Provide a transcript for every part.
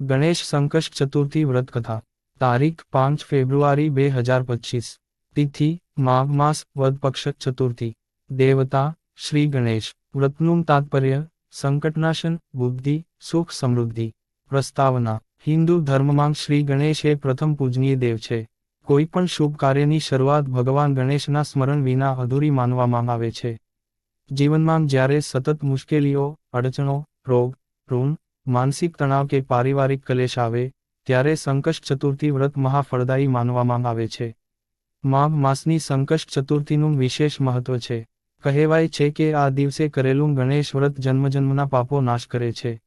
ગણેશ સંકષ્ટ ચતુર્થી વ્રત કથા તારીખ પાંચ ફેબ્રુઆરી બે હજાર પચીસ. તિથિ, માઘ માસ વદપક્ષ ચતુર્થી. દેવતા, શ્રી ગણેશ. વ્રતનું તાત્પર્ય, સંકટનાશન, બુદ્ધિ, સુખ સમૃદ્ધિ. પ્રસ્તાવના, હિન્દુ ધર્મમાં શ્રી ગણેશ એ પ્રથમ પૂજનીય દેવ છે. કોઈ પણ શુભ કાર્યની શરૂઆત ભગવાન ગણેશના સ્મરણ વિના અધૂરી માનવામાં આવે છે. જીવનમાં જ્યારે સતત મુશ્કેલીઓ, અડચણો, રોગ ઋણ માનસિક તણાવ કે પારિવારિક કલેશ આવે, ત્યારે સંકષ્ટ ચતુર્થી વ્રત મહાફળદાયી માનવામાં આવે છે. માઘ માસની સંકષ્ટ ચતુર્થીનું વિશેષ મહત્વ છે. કહેવાય છે કે આ દિવસે કરેલું ગણેશ વ્રત જન્મજન્મના પાપો નાશ કરે છે.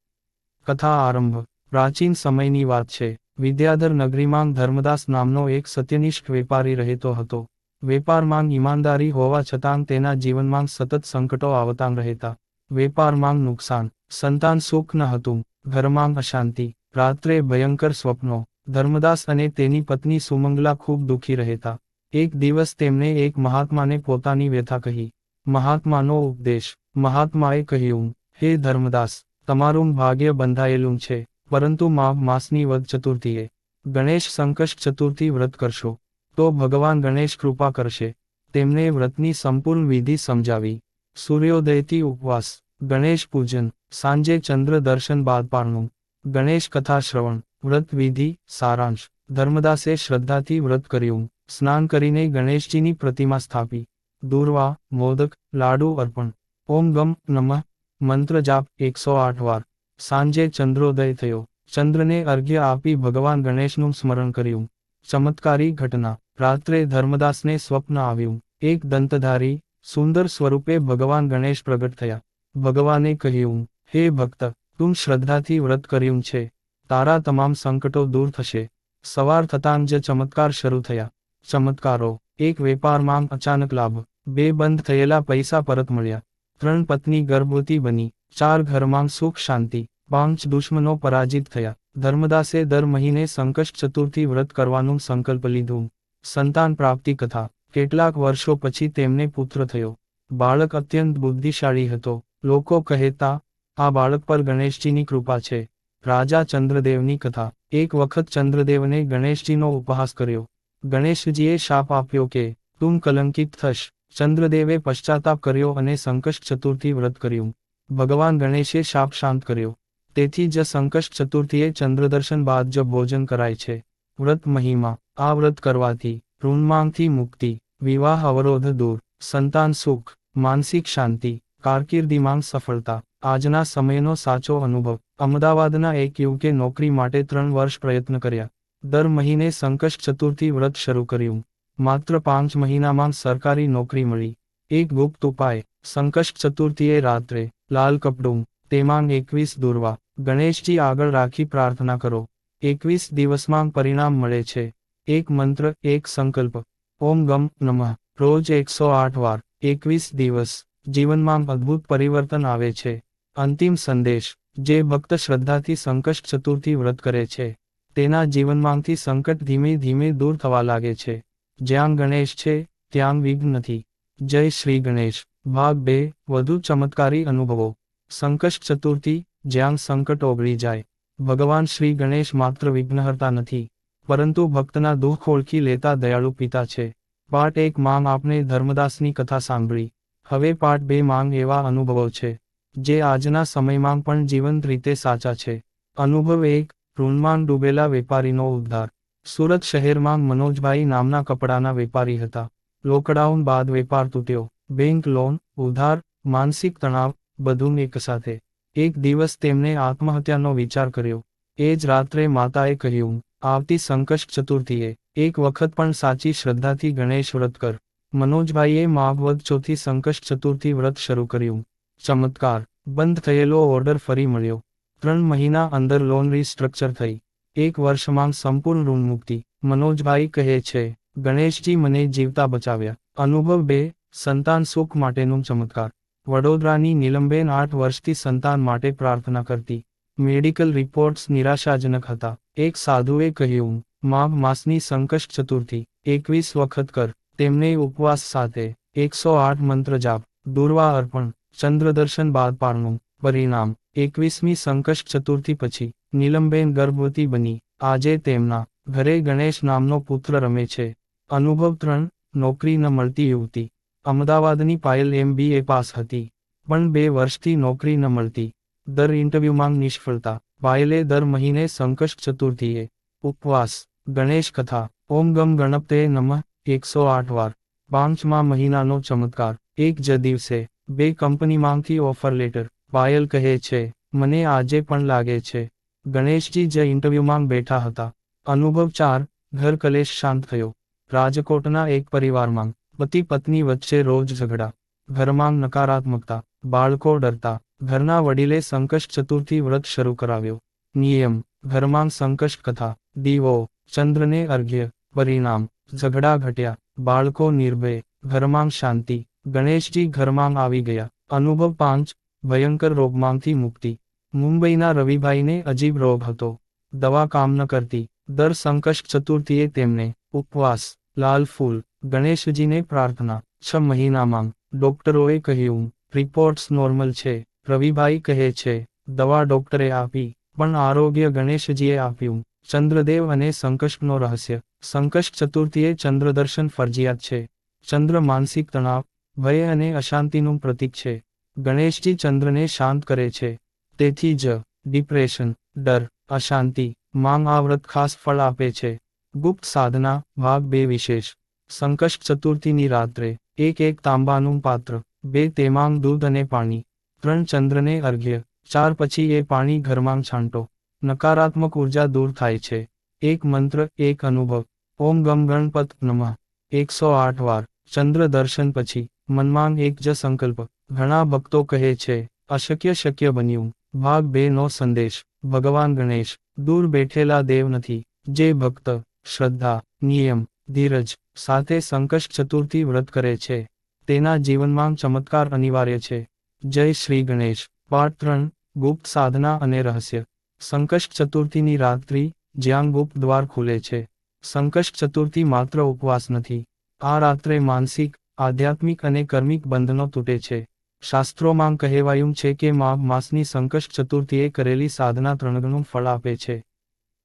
કથા આરંભ. પ્રાચીન સમયની વાત છે. વિદ્યાધર નગરીમાં ધર્મદાસ નામનો એક સત્યનિષ્ઠ વેપારી રહેતો હતો. વેપારમાં ઈમાનદારી હોવા છતાં તેના જીવનમાં સતત સંકટો આવતાં રહેતા. વેપારમાં નુકસાન. સંતાન સુખ ન હતું. ઘરમાં અશાંતિ, રાત્રે ભયંકર સ્વપ્નો, ધર્મદાસ અને તેની પત્ની સુમંગલા ખૂબ દુઃખી રહેતા. એક દિવસ તેમને એક મહાત્માને પોતાની વ્યથા કહી. મહાત્માનો ઉપદેશ. મહાત્માએ કહ્યું, હે ધર્મદાસ, તમારું ભાગ્ય બંધાયેલું છે, પરંતુ માઘ માસની વધ ચતુર્થીએ. ગણેશ સંકષ્ટ ચતુર્થી વ્રત કરશો. તો ભગવાન ગણેશ કૃપા કરશે. તેમને વ્રતની સંપૂર્ણ વિધિ સમજાવી. સૂર્યોદયથી ઉપવાસ. ગણેશ પૂજન, સાંજે ચંદ્ર દર્શન બાદ પારણું, ગણેશ કથા શ્રવણ, વ્રત વિધિ, સારાંશ, ધર્મદાસે શ્રદ્ધાથી વ્રત કર્યું, સ્નાન કરીને ગણેશજીની પ્રતિમા સ્થાપી, દૂર્વા, મોદક, લાડુ અર્પણ, ઓમ ગમ નમઃ, મંત્ર જાપ એકસો આઠ વાર, સાંજે ચંદ્રોદય થયો, ચંદ્રને અર્ઘ્ય આપી ભગવાન ગણેશનું સ્મરણ કર્યું, ચમત્કારી ઘટના, રાત્રે ધર્મદાસને સ્વપ્ન આવ્યું, એક દંતધારી, સુંદર સ્વરૂપે ભગવાન ગણેશ પ્રગટ થયા ભગવાને કહ્યું, હે ભક્ત, તું શ્રદ્ધાથી વ્રત કર્યું છે. તારા તમામ સંકટો દૂર થશે. સવાર થતાં જ ચમત્કાર શરૂ થયા. ચમત્કારો. એક વેપારમાં અચાનક લાભ. બે બંધ થયેલા પૈસા પરત મળ્યા. ત્રણ પત્ની ગર્ભવતી બની. ચાર ઘરમાં સુખ શાંતિ. પાંચ દુશ્મનો પરાજિત થયા. ધર્મદાસે દર મહિને સંકષ્ટ ચતુર્થી વ્રત કરવાનું સંકલ્પ લીધું. સંતાન પ્રાપ્તિ કથા. કેટલાક વર્ષો પછી તેમને પુત્ર થયો. બાળક અત્યંત બુદ્ધિશાળી હતો. લોકો કહેતા, આ બાળક પર ગણેશજીની કૃપા છે. રાજા ચંદ્રદેવની કથા. એક વખત ચંદ્રદેવને ગણેશજીનો ઉપહાસ કર્યો. ગણેશજીએ શાપ આપ્યો કે તું કલંકિત થશ. ચંદ્રદેવે પશ્ચાતાપ કર્યો અને સંકષ્ટ ચતુર્થી વ્રત કર્યું. ભગવાન ગણેશે શાપ શાંત કર્યો. તેથી જ સંકષ્ટ ચતુર્થીએ ચંદ્રદર્શન બાદ જ ભોજન કરાય છે. વ્રત મહિમા. આ વ્રત કરવાથી ઋણમાંથી મુક્તિ, વિવાહ અવરોધ દૂર, સંતાન સુખ, માનસિક શાંતિ કારકિર્દીમાં સફળતા. આજના સમયનો સાચો અનુભવ. અમદાવાદના એક યુવકે નોકરી માટે ત્રણ વર્ષ પ્રયત્ન કર્યા. દર મહિને સંકષ્ટ ચતુર્થી વ્રત શરૂ કર્યું. માત્ર પાંચ મહિનામાં સરકારી નોકરી મળી. એક ગુપ્ત ઉપાય. સંકષ્ટ ચતુર્થીએ રાત્રે, લાલ કપડું તેમાં એકવીસ દુર્વા. ગણેશજી આગળ રાખી પ્રાર્થના કરો. એકવીસ દિવસમાં પરિણામ મળે છે. એક મંત્ર, એક સંકલ્પ. ઓમ ગમ નમઃ. રોજ એકસો આઠ વાર. એકવીસ દિવસ. જીવનમાં અદ્ભુત પરિવર્તન આવે છે. અંતિમ સંદેશ, જે ભક્ત શ્રદ્ધાથી સંકષ્ટ ચતુર્થી વ્રત કરે છે. તેના જીવનમાંથી સંકટ ધીમે ધીમે દૂર થવા લાગે છે. જ્યાં ગણેશ છે, ત્યાં વિઘ્ન નથી. જય શ્રી ગણેશ. ભાગ બે, વધુ ચમત્કારી અનુભવો. સંકષ્ટ ચતુર્થી, જ્યાં સંકટ ઓગળી જાય. ભગવાન શ્રી ગણેશ માત્ર વિઘ્નહર્તા નથી, પરંતુ ભક્તના દુઃખ ઓળખી લેતા દયાળુ પિતા છે. પાઠ એક માંગ આપને ધર્મદાસની કથા સાંભળી. હવે પાઠ બે માંગ એવા અનુભવો છે, જે આજના સમયમાં પણ જીવંત રીતે સાચા છે. અનુભવ એક ઋણમાં ડૂબેલા વેપારીનો ઉદ્ધાર. સુરત શહેરમાં મનોજભાઈ નામના કપડાના વેપારી હતા. લોકડાઉન બાદ વેપાર તૂટ્યો. બેંક લોન, ઉધાર, માનસિક તણાવ, બધું એકસાથે એક દિવસ તેમને આત્મહત્યાનો વિચાર કર્યો. એ જ રાત્રે માતાએ કહ્યું, આવતી સંકષ્ટ ચતુર્થીએ. એક વખત પણ સાચી શ્રદ્ધાથી ગણેશ વ્રત કર. મનોજભાઈએ માગવદ ચોથી સંકષ્ટ ચતુર્થી વ્રત શરૂ કર્યું. ચમત્કાર. બંધ થયેલો ઓર્ડર ફરી મળ્યો. ત્રણ મહિના અંદર લોન રીસ્ટ્રક્ચર થઈ. એક વર્ષમાં સંપૂર્ણ ઋણ મુક્તિ. મનોજભાઈ કહે છે, ગણેશજી મને જીવતા બચાવ્યા. અનુભવ બે, સંતાન સુખ માટેનું ચમત્કાર. વડોદરાની નીલમબેન આઠ વર્ષથી સંતાન માટે પ્રાર્થના કરતી. મેડિકલ રિપોર્ટ્સ નિરાશાજનક હતા. એક સાધુએ કહ્યું, માઘ માસની સંકષ્ટ ચતુર્થી. એકવીસ વખત કર. તેમને ઉપવાસ સાથે એકસો આઠ મંત્ર જાપ, દુર્વા અર્પણ, ચંદ્રદર્શન બાદ પારણું, પરિણામ, એકવીસમી સંકષ્ટ ચતુર્થી પછી નીલમબેન ગર્ભવતી બની. આજે તેમના ઘરે ગણેશ નામનો પુત્ર રમે છે. અનુભવ ત્રણ, નોકરી ન મળતી યુવતી. અમદાવાદની પાયલ એમબીએ પાસ હતી, પણ બે વર્ષથી નોકરી ન મળતી. દર ઇન્ટરવ્યૂમાં નિષ્ફળતા. પાયલે દર મહિને સંકષ્ટ ચતુર્થીએ ઉપવાસ, ગણેશ કથા, ઓમ ગમ ગણપતે નમઃ એકસો આઠ વાર. પાંચમા મહિનાનો ચમત્કાર. એક જ દિવસે, બે કંપનીમાંથી ઓફર લેટર. પાયલ કહે છે, મને આજે પણ લાગે છે. ગણેશજી જે ઇન્ટરવ્યૂમાં બેઠા હતા. અનુભવ ચાર, ઘર કલેશ શાંત થયો. રાજકોટના એક પરિવારમાં પતિ પત્ની વચ્ચે રોજ ઝઘડા. ઘરમાં નકારાત્મકતા. બાળકો ડરતા. ઘરના વડીલે સંકષ્ટ ચતુર્થી વ્રત શરૂ કરાવ્યો. નિયમ. ઘરમાં સંકષ્ટ કથા. દીવો. ચંદ્રને અર્ઘ્ય. પરિણામ. ઝઘડા ઘટ્યા. બાળકો નિર્ભય. ઘરમાં શાંતિ. ગણેશજી ઘરમાં આવી ગયા. અનુભવ પાંચ. ભયંકર રોગમાંથી મુક્તિ. મુંબઈના રવિભાઈને અજીબ રોગ હતો. દવા કામ ન કરતી. દર સંકષ્ટ ચતુર્થીએ તેમને ઉપવાસ. લાલ ફૂલ. ગણેશજીને પ્રાર્થના. છ મહિનામાં. ડોક્ટરોએ કહ્યું, રિપોર્ટ્સ નોર્મલ છે. રવિભાઈ કહે છે, દવા ડોક્ટરે આપી, પણ આરોગ્ય ગણેશજીએ આપ્યું. ચંદ્રદેવ અને સંકષ્ટનો રહસ્ય. સંકષ્ટ ચતુર્થીએ ચંદ્રદર્શન ફરજિયાત છે. ચંદ્ર માનસિક તણાવ, ભય અને અશાંતિનું પ્રતીક છે. ગણેશજી ચંદ્રને શાંત કરે છે. તેથી જ ડિપ્રેશન, ડર, અશાંતિ, માંગ આ વ્રત ખાસ ફળ આપે છે. ગુપ્ત સાધના, ભાગ બે વિશેષ. સંકષ્ટ ચતુર્થીની રાત્રે એક એક તાંબાનું પાત્ર, બે તેમાંગ દૂધ અને પાણી. ત્રણ ચંદ્રને અર્ઘ્ય, ચાર પછી એ પાણી ઘરમાં છાંટો. નકારાત્મક ઊર્જા દૂર થાય છે. એક મંત્ર, એક અનુભવ. ઓમ ગમ ગણપત નમઃ. એકસો આઠ વાર. ચંદ્ર દર્શન પછી મનમાં એક જ સંકલ્પ. ઘણા ભક્તો કહે છે, અશક્ય શક્ય બન્યું. ભાગ બે નો સંદેશ. ભગવાન ગણેશ, દૂર બેઠેલા દેવ નથી. જે ભક્ત, શ્રદ્ધા, નિયમ, ધીરજ, સાથે સંકષ્ટ ચતુર્થી વ્રત કરે છે. તેના જીવનમાં ચમત્કાર અનિવાર્ય છે. જય શ્રી ગણેશ. પાઠ ત્રણ, ગુપ્ત સાધના અને રહસ્ય. સંકષ્ટ ચતુર્થીની રાત્રિ, જ્યાં ગુપ્ત દ્વાર ખુલે છે. સંકષ્ટ ચતુર્થી માત્ર ઉપવાસ નથી. આ રાત્રે માનસિક, આધ્યાત્મિક અને કર્મિક બંધનો તૂટે છે. શાસ્ત્રોમાં કહેવાયું છે કે માઘ માસની સંકષ્ટ ચતુર્થીએ કરેલી સાધના ત્રણગણું ફળ આપે છે.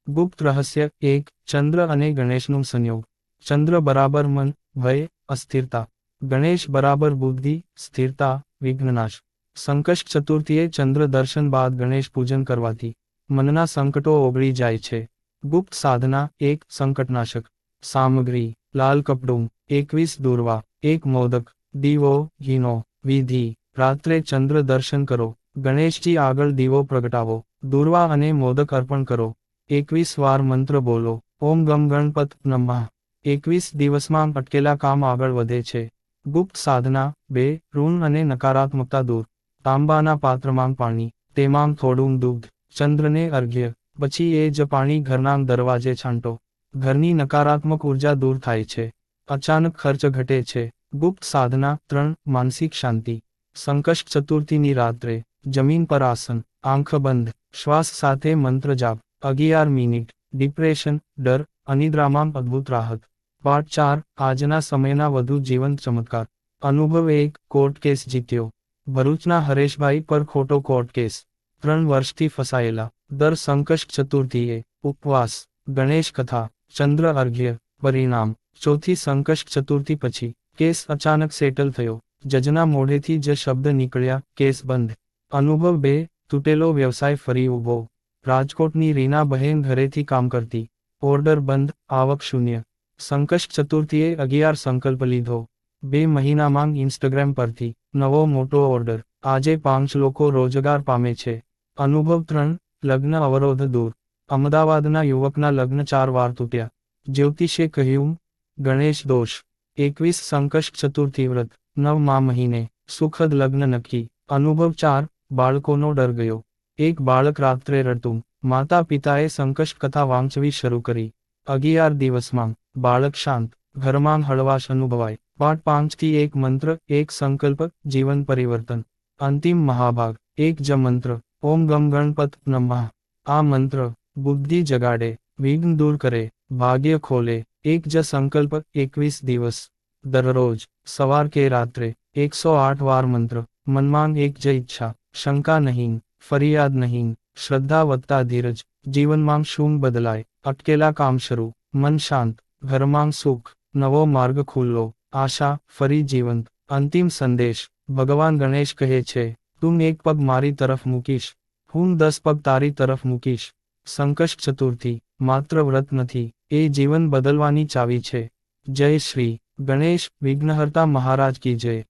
ગુપ્ત રહસ્ય એક, ચંદ્ર અને ગણેશનું સંયોગ. ચંદ્ર બરાબર મન, ભય, અસ્થિરતા. ગણેશ બરાબર બુદ્ધિ, સ્થિરતા, વિઘ્નનાશ. સંકષ્ટ ચતુર્થીએ ચંદ્ર દર્શન બાદ ગણેશ પૂજન કરવાથી મનના સંકટો ઓગળી જાય છે. ગુપ્ત સાધના, એક સંકટનાશક. સામગ્રી, લાલ કપડું, એકવીસ દુર્વા, એક મોદક, દીવો, ઘીનો, વિધિ. રાત્રે ચંદ્ર દર્શન કરો. ગણેશજી આગળ દીવો પ્રગટાવો. દુર્વા અને મોદક અર્પણ કરો. એકવીસ વાર મંત્ર બોલો. ઓમ ગમ ગણપત નમઃ. એકવીસ દિવસમાં અટકેલા કામ આગળ વધે છે. ગુપ્ત સાધના, બે, ઋણ અને નકારાત્મકતા દૂર. તાંબાના પાત્રમાં પાણી, તેમાં થોડું દૂધ. ચંદ્રને અર્ઘ્ય. પછી એ જ પાણી ઘરના દરવાજે છાંટો. ઘરની નકારાત્મક ઊર્જા દૂર થાય છે. અચાનક ખર્ચ ઘટે છે. ગુપ્ત સાધના, ત્રણ, માનસિક શાંતિ. સંકષ્ટ ચતુર્થીની રાત્રે, જમીન પર આસન, આંખ બંધ, શ્વાસ સાથે મંત્ર જાપ, અગિયાર મિનિટ, ડિપ્રેશન, ડર, અનિદ્રામાં અદ્ભુત રાહત. પાઠ ચાર, આજના સમયના વધુ જીવંત ચમત્કાર. અનુભવ એક, કોર્ટ કેસ જીત્યો. ભરૂચના હરેશભાઈ પર ખોટો કોર્ટ કેસ. ત્રણ વર્ષથી ફસાયેલા. દર સંકષ્ટ ચતુર્થીએ ઉપવાસ ગણેશ કથા ચંદ્ર અર્ઘ્ય પરિણામ ચોથી સંકષ્ટ ચતુર્થી પછી કેસ અચાનક સેટલ થયો જજના મોઢેથી જે શબ્દ નીકળ્યા, કેસ બંધ. અનુભવ બે, તૂટેલો વ્યવસાય ફરી ઊભો. રાજકોટની રીના બહેન ઘરેથી કામ કરતી. ઓર્ડર બંધ, આવક શૂન્ય. સંકષ્ટ ચતુર્થીએ અગિયાર સંકલ્પ લીધો. બે મહિનામાં ઇન્સ્ટાગ્રામ પરથી, નવો મોટો ઓર્ડર. આજે પાંચ લોકો રોજગાર પામે છે. અનુભવ ત્રણ લગ્ન અવરોધ દૂર. અમદાવાદના યુવકના લગ્ન ચાર વાર તૂટ્યા. જ્યોતિષે કહ્યું, ગણેશ દોષ. એકવીસ સંકષ્ટ ચતુર્થી વ્રત. નવ મા મહિને. સુખદ લગ્ન નક્કી. અનુભવ ચાર, બાળકોનો ડર ગયો. એક બાળક રાત્રે રડતું. માતા પિતાએ સંકષ્ટ કથા વાંચવી શરૂ કરી. અગિયાર દિવસમાં, બાળક શાંત. ઘરમાં હળવાશ અનુભવાય. પાઠ પાંચથી એક મંત્ર, એક સંકલ્પ, જીવન પરિવર્તન. અંતિમ મહાભાગ. એક જ મંત્ર. ઓમ ગમ ગણપત નમઃ. આ મંત્ર, બુદ્ધિ જગાડે, વિઘ્ન દૂર કરે, ભાગ્ય ખોલે, એક જ સંકલ્પ, એકવીસ દિવસ. દરરોજ, સવાર કે રાત્રે, એકસો આઠ વાર મંત્ર મનમાં એક જ ઈચ્છા, શંકા નહીં, ફરિયાદ નહીં, શ્રદ્ધા વધતા ધીરજ, જીવનમાં શું બદલાય, અટકેલા કામ શરૂ, મન શાંત, ઘરમાં સુખ, નવો માર્ગ ખુલ્લો, આશા, ફરી જીવંત, અંતિમ સંદેશ, ભગવાન ગણેશ કહે છે. તું એક પગ મારી તરફ મૂકીશ, હું દસ પગ તારી તરફ મૂકીશ. સંકષ્ટ ચતુર્થી, માત્ર વ્રત નથી, એ જીવન બદલવાની ચાવી છે. જય શ્રી ગણેશ વિઘ્નહર્તા મહારાજ કી જય.